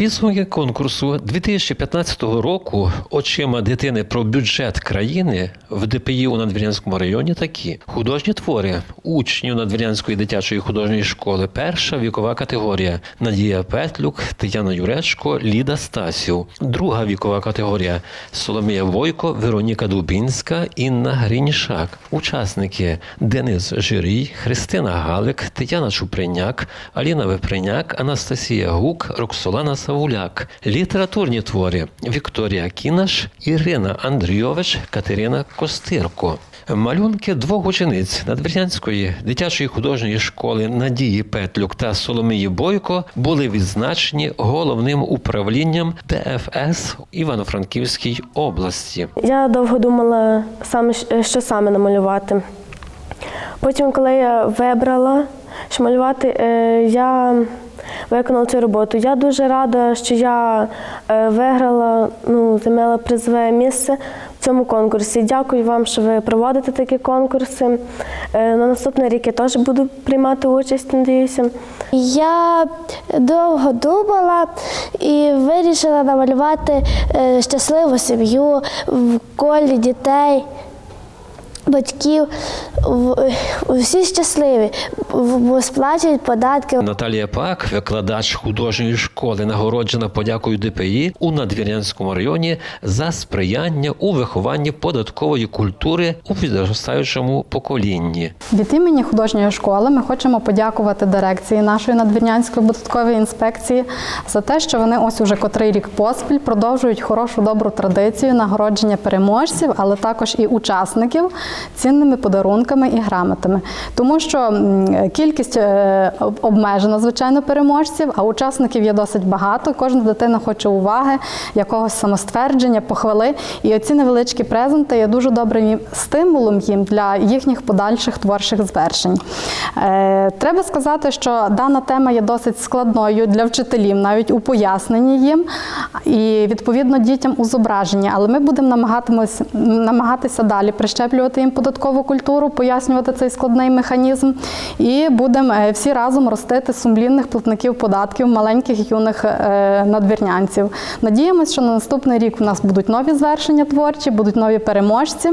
Підсумки конкурсу 2015 року очима дитини про бюджет країни в ДПІ у Надвірянському районі такі художні твори учнів Надвірянської дитячої художньої школи. Перша вікова категорія Надія Петлюк, Тетяна Юречко, Ліда Стасів. Друга вікова категорія Соломія Войко, Вероніка Дубінська, Інна Грінішак. Учасники Денис Жирій, Христина Галик, Тетяна Чуприняк, Аліна Веприняк, Анастасія Гук, Роксолана Савуляк. Літературні твори Вікторія Кінаш, Ірина Андрійович, Катерина Костирко. Малюнки двох учениць Надвірнянської дитячої художньої школи Надії Петлюк та Соломії Бойко були відзначені головним управлінням ДФС Івано-Франківській області. Я довго думала, саме, що саме намалювати. Потім, коли я вибрала, що малювати, е, я виконала цю роботу. Я дуже рада, що я е, виграла, ну, займала призове місце в цьому конкурсі. Дякую вам, що ви проводите такі конкурси. Е, На наступний рік я теж буду приймати участь, надіюся. Я довго думала і вирішила намалювати е, щасливу сім'ю в колі дітей, батьків. Всі щасливі, в- бо сплачують податки. Наталія Пак, викладач художньої школи, нагороджена подякою ДПІ у Надвірнянському районі за сприяння у вихованні податкової культури у підростаючому поколінні. Від імені художньої школи ми хочемо подякувати дирекції нашої надвірнянської податкової інспекції за те, що вони ось уже котрий рік поспіль продовжують хорошу добру традицію нагородження переможців, але також і учасників цінними подарунками і грамотами. Тому що кількість е, обмежена, звичайно, переможців, а учасників є досить багато. Кожна дитина хоче уваги, якогось самоствердження, похвали. І оці невеличкі презенти є дуже добрим стимулом їм для їхніх подальших творчих звершень. Е, треба сказати, що дана тема є досить складною для вчителів, навіть у поясненні їм, і відповідно дітям у зображенні. Але ми будемо намагатися далі прищеплювати їм податкову культуру, пояснювати цей складний механізм, і будемо е, всі разом ростити сумлінних платників податків, маленьких юних е, надвірнянців. Надіємося, що на наступний рік у нас будуть нові звершення творчі, будуть нові переможці.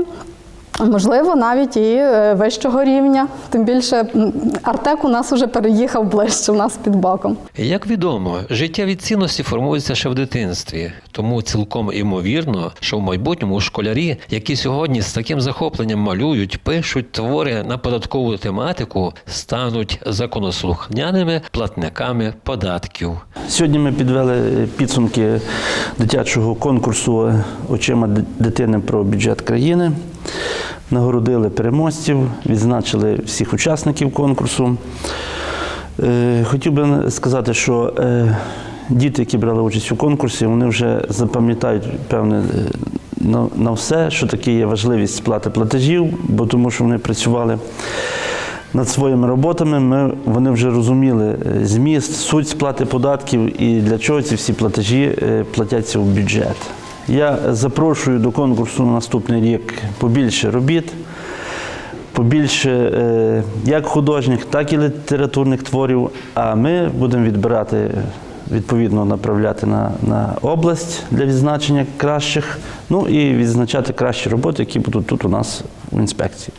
Можливо, навіть і е, вищого рівня. Тим більше Артек у нас вже переїхав ближче, у нас під боком. Як відомо, життєві цінності формуються ще в дитинстві, тому цілком імовірно, що в майбутньому школярі, які сьогодні з таким захопленням малюють, пишуть твори на податкову тематику, стануть законослухняними платниками податків. Сьогодні ми підвели підсумки дитячого конкурсу очима дитини про бюджет країни. Нагородили переможців, відзначили всіх учасників конкурсу. Е, Хотів би сказати, що е, діти, які брали участь у конкурсі, вони вже запам'ятають певне е, на, все, що таке є важливість сплати платежів, бо тому що вони працювали над своїми роботами. Ми, вони вже розуміли зміст, суть сплати податків і для чого ці всі платежі платяться в бюджет. Я запрошую до конкурсу на наступний рік побільше робіт, побільше е, як художніх, так і літературних творів. А ми будемо відбирати, відповідно, направляти на, на область для відзначення кращих, ну і відзначати кращі роботи, які будуть тут у нас в інспекції.